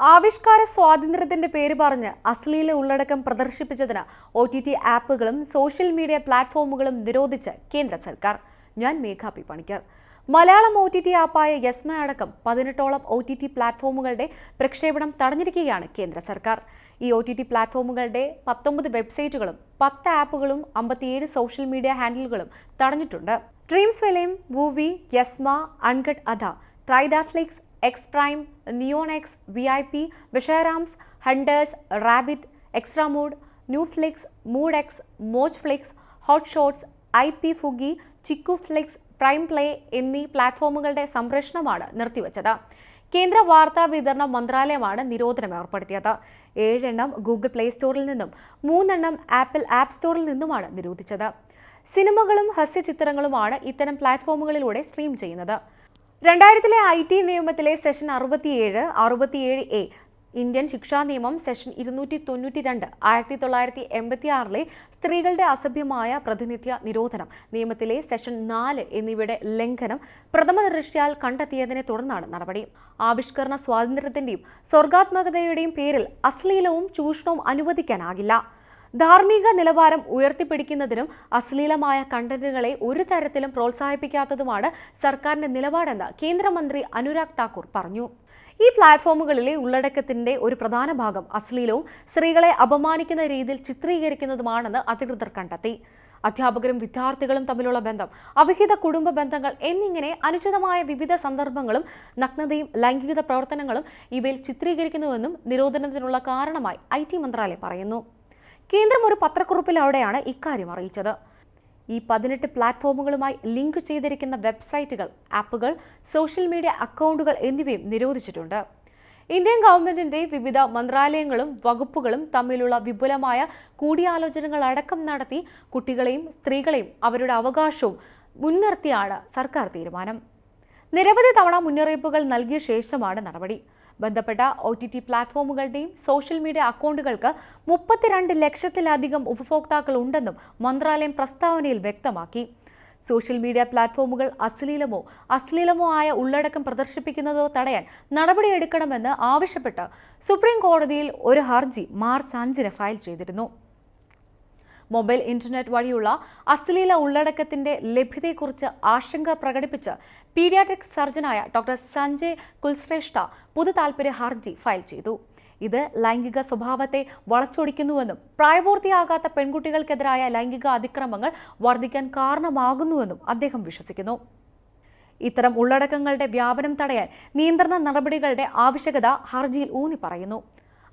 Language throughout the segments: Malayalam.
ആവിഷ്കാര സ്വാതന്ത്ര്യത്തിന്റെ പേര് പറഞ്ഞ് അശ്ലീല ഉള്ളടക്കം പ്രദർശിപ്പിച്ചതിന് ഒ ടി ടി ആപ്പുകളും സോഷ്യൽ മീഡിയ പ്ലാറ്റ്ഫോമുകളും നിരോധിച്ച് കേന്ദ്ര സർക്കാർ. ഞാൻ Megha P Panicker. Malayalam O T T ആപ്പായ Yessma അടക്കം പതിനെട്ടോളം ഒ ടി ടി പ്ലാറ്റ്ഫോമുകളുടെ പ്രക്ഷേപണം തടഞ്ഞിരിക്കുകയാണ് കേന്ദ്ര സർക്കാർ. ഈ ഒ ടി ടി പ്ലാറ്റ്ഫോമുകളുടെ പത്തൊമ്പത് വെബ്സൈറ്റുകളും പത്ത് ആപ്പുകളും അമ്പത്തിയേഴ് സോഷ്യൽ മീഡിയ ഹാൻഡിലുകളും തടഞ്ഞിട്ടുണ്ട്. Dreams films voovi Yessma uncut Adda ട്രൈഡാഫ്ലിക്സ് X prime NeonX V I P വിഷയറാംസ് hunters rabbit extra mood new flicks mood X moj flix hot shots I P Fugi chikoo flix prime play എന്നീ പ്ലാറ്റ്ഫോമുകളുടെ സംരക്ഷണമാണ് നിർത്തിവച്ചത്. കേന്ദ്ര വാർത്താ വിതരണ മന്ത്രാലയമാണ് നിരോധനം ഏർപ്പെടുത്തിയത്. ഏഴെണ്ണം ഗൂഗിൾ പ്ലേ സ്റ്റോറിൽ നിന്നും മൂന്നെണ്ണം ആപ്പിൾ ആപ്പ് സ്റ്റോറിൽ നിന്നുമാണ് നിരോധിച്ചത്. സിനിമകളും ഹസ്യചിത്രങ്ങളുമാണ് ഇത്തരം പ്ലാറ്റ്ഫോമുകളിലൂടെ സ്ട്രീം ചെയ്യുന്നത്. രണ്ടായിരത്തിലെ ഐ ടി നിയമത്തിലെ സെഷൻ അറുപത്തിയേഴ് അറുപത്തിയേഴ് എ ഇന്ത്യൻ ശിക്ഷാ നിയമം സെഷൻ ഇരുന്നൂറ്റി തൊണ്ണൂറ്റി രണ്ട് ആയിരത്തി തൊള്ളായിരത്തി എൺപത്തി ആറിലെ സ്ത്രീകളുടെ അസഭ്യമായ പ്രതിനിധ്യ നിരോധനം നിയമത്തിലെ സെഷൻ നാല് എന്നിവയുടെ ലംഘനം പ്രഥമ ദൃഷ്ടിയാൽ കണ്ടെത്തിയതിനെ തുടർന്നാണ് നടപടി. ആവിഷ്കരണ സ്വാതന്ത്ര്യത്തിന്റെയും സ്വർഗാത്മകതയുടെയും പേരിൽ അശ്ലീലവും ചൂഷണവും അനുവദിക്കാനാകില്ല. ധാർമ്മിക നിലവാരം ഉയർത്തിപ്പിടിക്കുന്നതിനും അശ്ലീലമായ കണ്ടന്റുകളെ ഒരു തരത്തിലും പ്രോത്സാഹിപ്പിക്കാത്തതുമാണ് സർക്കാരിന്റെ നിലപാടെന്ന് കേന്ദ്രമന്ത്രി അനുരാഗ് താക്കൂർ പറഞ്ഞു. ഈ പ്ലാറ്റ്ഫോമുകളിലെ ഉള്ളടക്കത്തിന്റെ ഒരു പ്രധാന ഭാഗം അശ്ലീലവും സ്ത്രീകളെ അപമാനിക്കുന്ന രീതിയിൽ ചിത്രീകരിക്കുന്നതുമാണെന്ന് അധികൃതർ കണ്ടെത്തി. അധ്യാപകരും വിദ്യാർത്ഥികളും തമ്മിലുള്ള ബന്ധം അവിഹിത കുടുംബ ബന്ധങ്ങൾ എന്നിങ്ങനെ അനുചിതമായ വിവിധ സന്ദർഭങ്ങളും നഗ്നതയും ലൈംഗിക പ്രവർത്തനങ്ങളും ഇവയിൽ ചിത്രീകരിക്കുന്നുവെന്നും നിരോധനത്തിനുള്ള കാരണമായി ഐ മന്ത്രാലയം പറയുന്നു. കേന്ദ്രം ഒരു പത്രക്കുറിപ്പിലൂടെയാണ് ഇക്കാര്യം അറിയിച്ചത്. ഈ പതിനെട്ട് പ്ലാറ്റ്ഫോമുകളുമായി ലിങ്ക് ചെയ്തിരിക്കുന്ന വെബ്സൈറ്റുകൾ ആപ്പുകൾ സോഷ്യൽ മീഡിയ അക്കൗണ്ടുകൾ എന്നിവയും നിരോധിച്ചിട്ടുണ്ട്. ഇന്ത്യൻ ഗവൺമെന്റിന്റെ വിവിധ മന്ത്രാലയങ്ങളും വകുപ്പുകളും തമ്മിലുള്ള വിപുലമായ കൂടിയാലോചനകൾ അടക്കം നടത്തി കുട്ടികളെയും സ്ത്രീകളെയും അവരുടെ അവകാശവും മുൻനിർത്തിയാണ് സർക്കാർ തീരുമാനം. നിരവധി തവണ മുന്നറിയിപ്പുകൾ നൽകിയ ശേഷമാണ് നടപടി. ബന്ധപ്പെട്ട ഒ ടി ടി പ്ലാറ്റ്ഫോമുകളുടെയും സോഷ്യൽ മീഡിയ അക്കൗണ്ടുകൾക്ക് മുപ്പത്തിരണ്ട് ലക്ഷത്തിലധികം ഉപഭോക്താക്കൾ ഉണ്ടെന്നും മന്ത്രാലയം പ്രസ്താവനയിൽ വ്യക്തമാക്കി. സോഷ്യൽ മീഡിയ പ്ലാറ്റ്ഫോമുകൾ അശ്ലീലമോ അശ്ലീലമോ ആയ ഉള്ളടക്കം പ്രദർശിപ്പിക്കുന്നതോ തടയാൻ നടപടിയെടുക്കണമെന്ന് ആവശ്യപ്പെട്ട് സുപ്രീം കോടതിയിൽ ഒരു ഹർജി മാർച്ച് അഞ്ചിന് ഫയൽ ചെയ്തിരുന്നു. മൊബൈൽ ഇന്റർനെറ്റ് വഴിയുള്ള അശ്ലീല ഉള്ളടക്കത്തിന്റെ ലഭ്യതയെക്കുറിച്ച് ആശങ്ക പ്രകടിപ്പിച്ച് പീഡിയാട്രിക് സർജനായ ഡോക്ടർ സഞ്ജയ് കുൽശ്രേഷ്ഠ പൊതു താൽപര്യ ഹർജി ഫയൽ ചെയ്തു. ഇത് ലൈംഗിക സ്വഭാവത്തെ വളച്ചൊടിക്കുന്നുവെന്നും പ്രായപൂർത്തിയാകാത്ത പെൺകുട്ടികൾക്കെതിരായ ലൈംഗിക അതിക്രമങ്ങൾ വർദ്ധിക്കാൻ കാരണമാകുന്നുവെന്നും അദ്ദേഹം വിശ്വസിക്കുന്നു. ഇത്തരം ഉള്ളടക്കങ്ങളുടെ വ്യാപനം തടയാൻ നിയന്ത്രണ നടപടികളുടെ ആവശ്യകത ഹർജിയിൽ ഊന്നി പറയുന്നു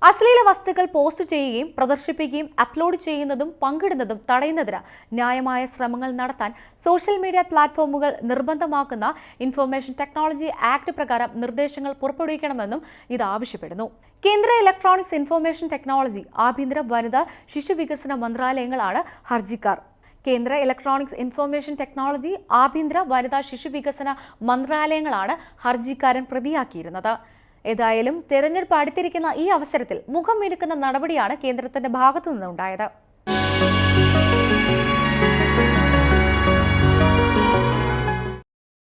അശ്ലീല വസ്തുക്കൾ പോസ്റ്റ് ചെയ്യുകയും പ്രദർശിപ്പിക്കുകയും അപ്ലോഡ് ചെയ്യുന്നതും പങ്കിടുന്നതും തടയുന്നതിന് ന്യായമായ ശ്രമങ്ങൾ നടത്താൻ സോഷ്യൽ മീഡിയ പ്ലാറ്റ്ഫോമുകൾ നിർബന്ധമാക്കുന്ന ഇൻഫർമേഷൻ ടെക്നോളജി ആക്ട് പ്രകാരം നിർദ്ദേശങ്ങൾ പുറപ്പെടുവിക്കണമെന്നും ഇത് ആവശ്യപ്പെടുന്നു. കേന്ദ്ര ഇലക്ട്രോണിക്സ് ഇൻഫർമേഷൻ ടെക്നോളജി ആഭ്യന്തര വനിതാ ശിശുവികസന മന്ത്രാലയങ്ങളാണ് ഹർജിക്കാർ. കേന്ദ്ര ഇലക്ട്രോണിക്സ് ഇൻഫർമേഷൻ ടെക്നോളജി ആഭ്യന്തര വനിതാ ശിശു വികസന മന്ത്രാലയങ്ങളാണ് ഹർജിക്കാരൻ പ്രതിയാക്കിയിരുന്നത്. ഏതായാലും തെരഞ്ഞെടുപ്പ് അടുത്തിരിക്കുന്ന ഈ അവസരത്തിൽ മുഖം മിനുക്കുന്ന നടപടിയാണ് കേന്ദ്രത്തിന്റെ ഭാഗത്തു നിന്നുണ്ടായത്